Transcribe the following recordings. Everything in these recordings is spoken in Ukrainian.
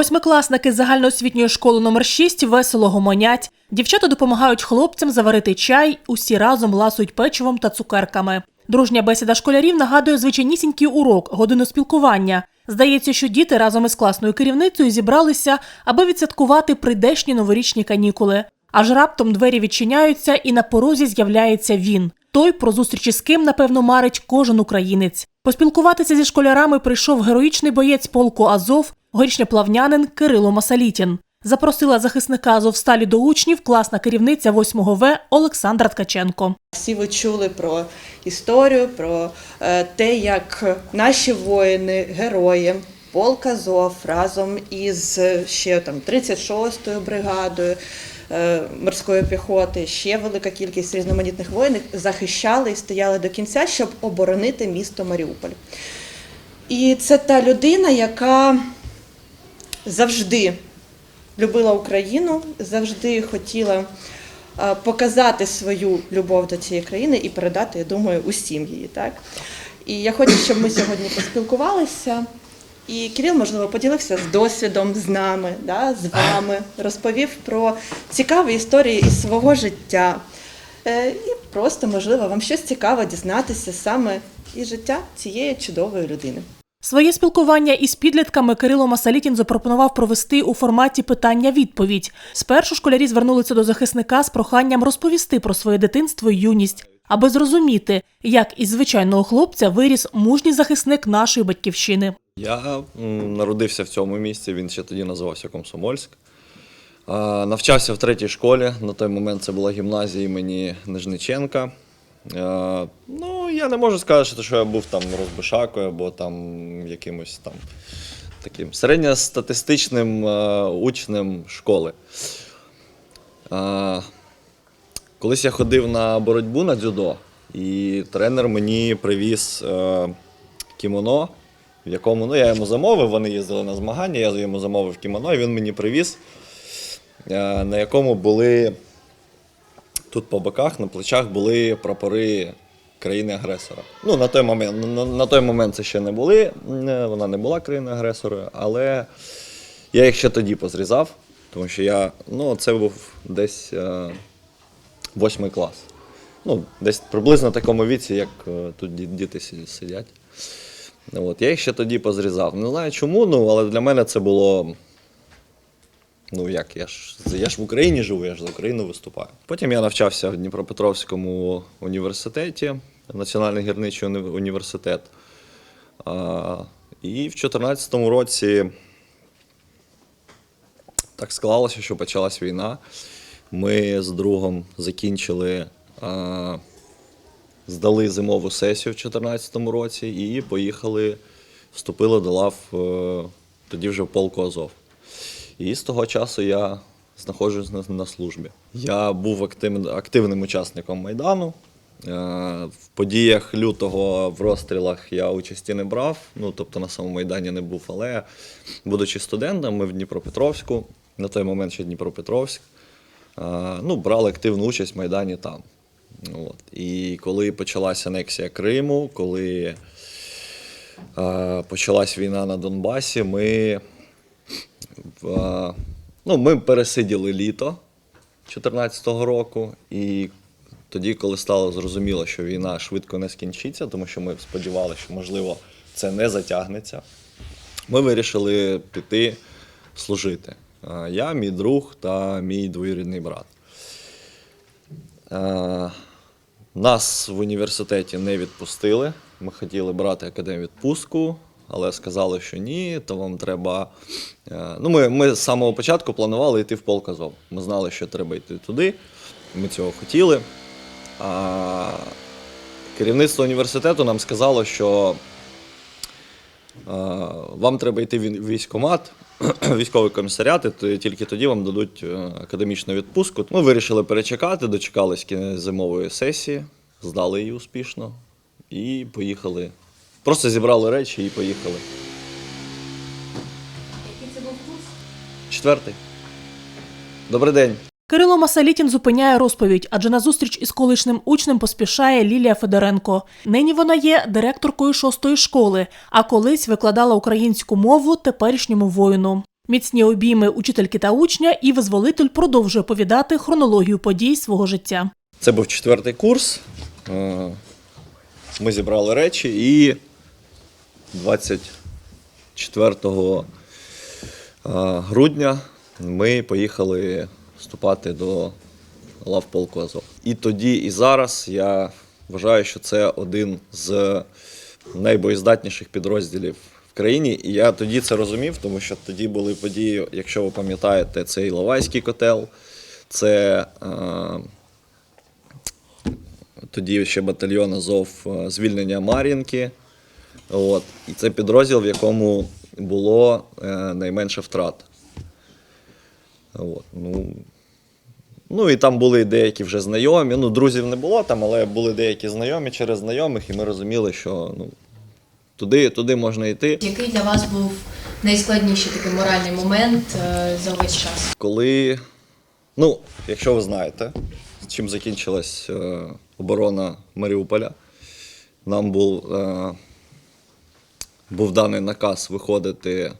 Восьмикласники загальноосвітньої школи номер 6 весело гомонять. Дівчата допомагають хлопцям заварити чай, усі разом ласують печивом та цукерками. Дружня бесіда школярів нагадує звичайнісінький урок, годину спілкування. Здається, що діти разом із класною керівницею зібралися, аби відсвяткувати прийдешні новорічні канікули. Аж раптом двері відчиняються, і на порозі з'являється він. Той, про зустрічі з ким, напевно, марить кожен українець. Поспілкуватися зі школярами прийшов героїчний боєць полку Азов, горішньоплавнянин Кирило Масалітін. Запросила захисника Азовсталі до учнів класна керівниця 8 В Олександра Ткаченко. Всі ви чули про історію, про е, те, як наші воїни, герої, полк Азов разом із ще там 36-ю бригадою е, морської піхоти, ще велика кількість різноманітних воїнів захищали і стояли до кінця, щоб оборонити місто Маріуполь. І це та людина, яка завжди любила Україну, завжди хотіла показати свою любов до цієї країни і передати, я думаю, усім її. Так? І я хочу, щоб ми сьогодні поспілкувалися. І Кирил, можливо, поділився з досвідом з нами, да, з вами, розповів про цікаві історії із свого життя. Е, І просто, можливо, вам щось цікаве дізнатися саме із життя цієї чудової людини. Своє спілкування із підлітками Кирило Масалітін запропонував провести у форматі питання-відповідь. Спершу школярі звернулися до захисника з проханням розповісти про своє дитинство і юність, аби зрозуміти, як із звичайного хлопця виріс мужній захисник нашої батьківщини. Я народився в цьому місці, він ще тоді називався Комсомольськ. Навчався в третій школі. На той момент це була гімназія імені Нижниченка. А, Ну, я не можу сказати, що я був там розбишакою або там якимось там таким середньостатистичним е, учнем школи. А, Колись я ходив на боротьбу на дзюдо, і тренер мені привіз е, кімоно, в якому ну, я йому замовив, вони їздили на змагання, я йому замовив кімоно, і він мені привіз, е, на якому були тут по боках, на плечах були прапори країни-агресора. Ну, на той момент, на, той момент це ще не були, е, вона не була країною-агресорою, але я їх ще тоді позрізав, тому що я, ну, це був десь е, восьмий клас. Ну, десь приблизно в такому віці, як е, тут діти сидять. От, я їх ще тоді позрізав. Не знаю чому, ну, але для мене це було. Ну як, я ж, я ж в Україні живу, я ж за Україну виступаю. Потім я навчався в Дніпропетровському університеті, Національний гірничий університет. А, і в 2014 році так склалося, що почалась війна. Ми з другом закінчили, а, здали зимову сесію в 2014 році і поїхали, вступили до лав е, тоді вже в полку Азов. І з того часу я знаходжусь на, на службі. Я був активним, активним учасником Майдану. Е, В подіях лютого в розстрілах я участі не брав, ну тобто на самому Майдані не був, але будучи студентом, ми в Дніпропетровську, на той момент ще Дніпропетровськ, е, ну, брали активну участь в Майдані там. От. І коли почалася анексія Криму, коли е, почалась війна на Донбасі, ми ну, ми пересиділи літо 2014 року, і тоді, коли стало зрозуміло, що війна швидко не скінчиться, тому що ми сподівалися, що можливо це не затягнеться, ми вирішили піти служити. Е, Я, мій друг та мій двоюрідний брат. Е, Нас в університеті не відпустили. Ми хотіли брати академію відпустку, але сказали, що ні, то вам треба. е, Ну, ми, ми з самого початку планували йти в полк Азов. Ми знали, що треба йти туди. Ми цього хотіли. А керівництво університету нам сказало, що е, вам треба йти в військкомат, військовий комісаріат, і тільки тоді вам дадуть е, академічну відпустку. Ми вирішили перечекати, дочекались зимової сесії, здали її успішно і поїхали. Просто зібрали речі і поїхали. Який це був курс? Четвертий. Добрий день. Кирило Масалітін зупиняє розповідь, адже на зустріч із колишнім учнем поспішає Лілія Федоренко. Нині вона є директоркою шостої школи, а колись викладала українську мову теперішньому воїну. Міцні обійми учительки та учня, і визволитель продовжує повідати хронологію подій свого життя. Це був четвертий курс. Е, Ми зібрали речі і 24 е, грудня ми поїхали вступати до лав полку Азов. І тоді, і зараз я вважаю, що це один з найбоєздатніших підрозділів в країні. І я тоді це розумів, тому що тоді були події, якщо ви пам'ятаєте, це Іловайський котел, це. Е, тоді ще батальйон Азов звільнення Мар'їнки. От. І це підрозділ, в якому було е, найменше втрат. От. Ну, ну і там були деякі вже знайомі. Ну, друзів не було там, але були деякі знайомі через знайомих, і ми розуміли, що ну, туди, туди можна йти. Який для вас був найскладніший такий моральний момент е, за весь час? Коли, ну, якщо ви знаєте, чим закінчилась е, оборона Маріуполя, нам був, е, був даний наказ виходити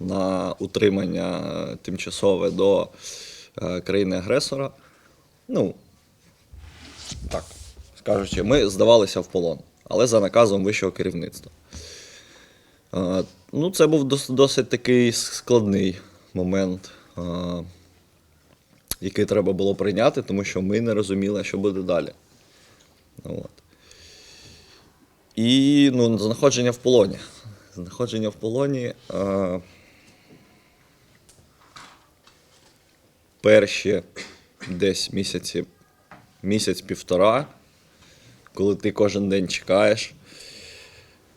на утримання тимчасове до е, країни-агресора. Ну, так, скажучи, ми здавалися в полон, але за наказом вищого керівництва. Е, Ну, це був дос- досить такий складний момент, е, який треба було прийняти, тому що ми не розуміли, що буде далі. От. І ну, знаходження в полоні. Знаходження в полоні. Е, перші десь місяці, місяць-півтора, коли ти кожен день чекаєш.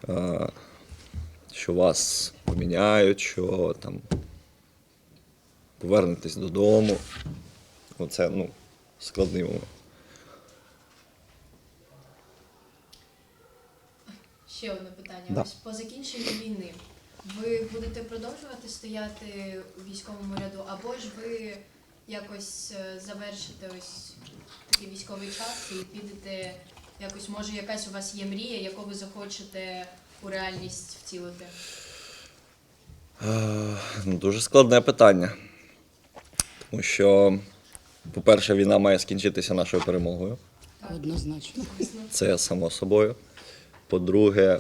Е, що вас поміняють, що там повернетесь додому. Оце ну, складний момент. Ще одне питання. Да. Ось по закінченню війни ви будете продовжувати стояти у військовому ряду, або ж ви якось е, завершите ось такий військовий час і підете якось, може, якась у вас є мрія, яку ви захочете у реальність втілити? Е, ну, Дуже складне питання. Тому що, по-перше, війна має скінчитися нашою перемогою. Однозначно. Це само собою. По-друге,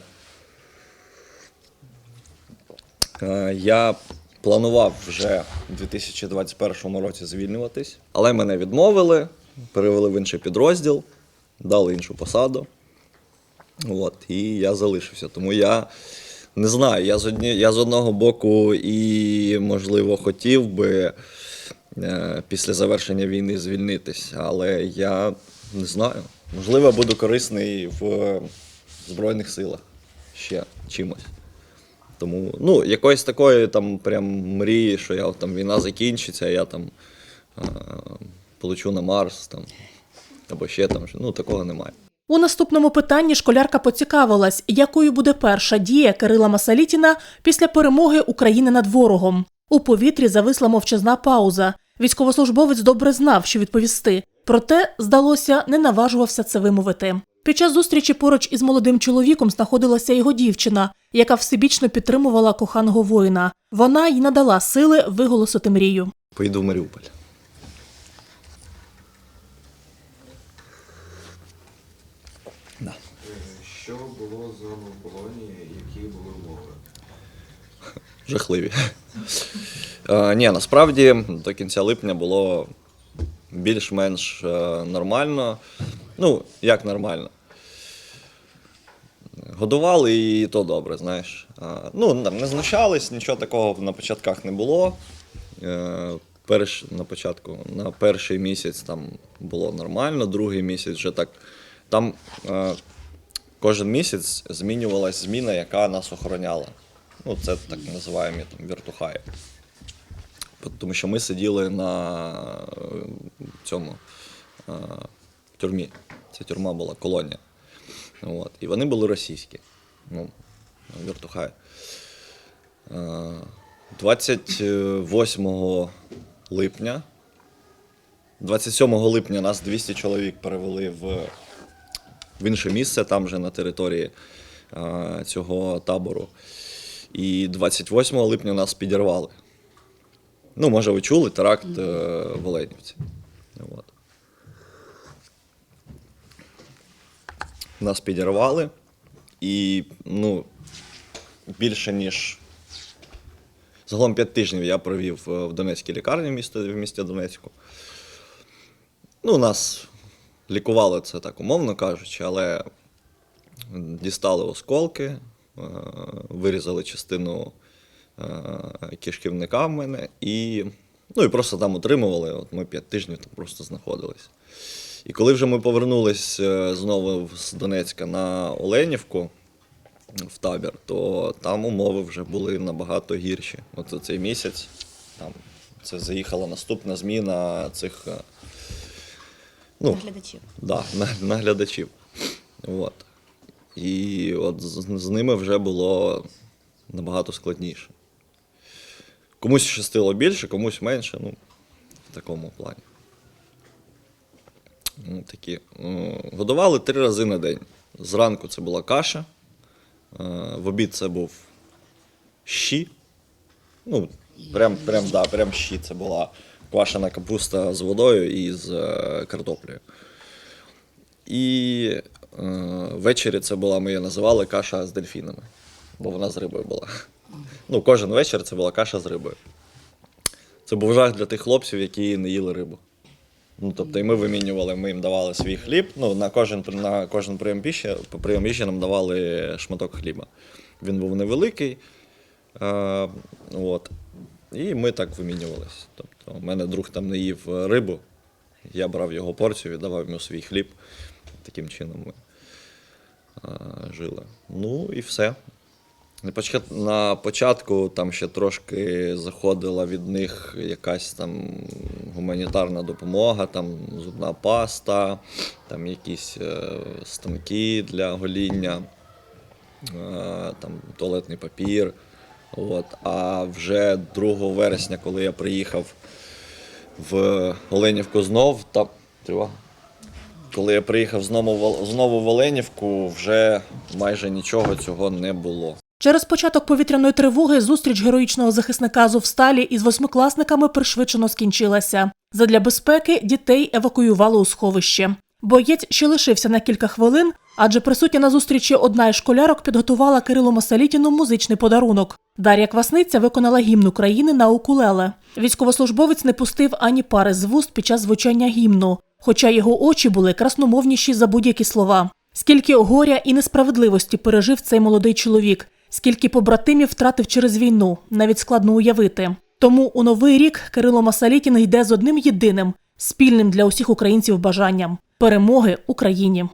е, я планував вже у 2021 році звільнюватись, але мене відмовили, перевели в інший підрозділ, дали іншу посаду. От, і я залишився. Тому я не знаю, я з, одні, я з одного боку і, можливо, хотів би е, після завершення війни звільнитись, але я не знаю. Можливо, буду корисний в Збройних силах ще чимось. Тому, ну, якоїсь такої там прям мрії, що я там війна закінчиться, я там е, полечу на Марс там, або ще там, ну такого немає. У наступному питанні школярка поцікавилась, якою буде перша дія Кирила Масалітіна після перемоги України над ворогом. У повітрі зависла мовчазна пауза. Військовослужбовець добре знав, що відповісти. Проте, здалося, не наважувався це вимовити. Під час зустрічі поруч із молодим чоловіком знаходилася його дівчина, яка всебічно підтримувала коханого воїна. Вона й надала сили виголосити мрію. Поїду в Маріуполь. Да. Що було з вами в полоні, які були умови? Жахливі. Е, ні, насправді до кінця липня було більш-менш е, нормально. Ну, як нормально. Годували і то добре, знаєш. Ну, не знущались, нічого такого на початках не було. Е, перш, на початку, на перший місяць там було нормально, другий місяць вже так. Там е, кожен місяць змінювалась зміна, яка нас охороняла. Ну, це так називаємо там віртухаї. Тому що ми сиділи на е, цьому е, тюрмі. Ця тюрма була колонія. От. І вони були російські. Ну, віртухаї. Е, 28 липня. 27 липня нас 200 чоловік перевели в, в інше місце, там же на території е, цього табору. І 28 липня нас підірвали. Ну, може, ви чули теракт е, в Оленівці. От. Нас підірвали, і ну, більше ніж. Загалом 5 тижнів я провів е, в Донецькій лікарні в місті, Донецьку. Ну, нас лікували це так умовно кажучи, але дістали осколки, е, вирізали частину е, кишківника в мене і, ну, і просто там утримували. От ми 5 тижнів там просто знаходились. І коли вже ми повернулись е, знову з Донецька на Оленівку в табір, то там умови вже були набагато гірші. От за цей місяць там це заїхала наступна зміна цих е, ну, Наглядачів. Да, на- наглядачів. От. І от з, з ними вже було набагато складніше. Комусь щастило більше, комусь менше, ну, в такому плані. Такі. Годували три рази на день. Зранку це була каша, е, в обід це був щі. Ну, прям, прям, да, прям щі. Це була квашена капуста з водою і з е, картоплею. І е, ввечері це була, ми її називали каша з дельфінами, бо вона з рибою була. Ну, кожен вечір це була каша з рибою. Це був жах для тих хлопців, які не їли рибу. Ну, тобто, і ми вимінювали, ми їм давали свій хліб. Ну, на кожен, на кожен прийом піші, прийом їжі нам давали шматок хліба. Він був невеликий. Е, от. І ми так вимінювалися. Тобто, у мене друг там не їв рибу, я брав його порцію, віддавав йому свій хліб. Таким чином ми е, жили. Ну і все. На початку там ще трошки заходила від них якась там гуманітарна допомога, там зубна паста, там якісь е, станки для гоління, е, там туалетний папір. От. А вже 2 вересня, коли я приїхав в Оленівку знов, там тривога. Коли я приїхав знову, знову в Оленівку, вже майже нічого цього не було. Через початок повітряної тривоги зустріч героїчного захисника Азовсталі із восьмикласниками пришвидшено скінчилася. Задля безпеки дітей евакуювали у сховище. Боєць ще лишився на кілька хвилин, адже присутня на зустрічі одна із школярок підготувала Кирилу Масалітіну музичний подарунок. Дар'я Квасниця виконала гімн України на укулеле. Військовослужбовець не пустив ані пари з вуст під час звучання гімну, хоча його очі були красномовніші за будь-які слова. Скільки горя і несправедливості пережив цей молодий чоловік, скільки побратимів втратив через війну, навіть складно уявити. Тому у новий рік Кирило Масалітін йде з одним єдиним спільним для усіх українців бажанням перемоги Україні.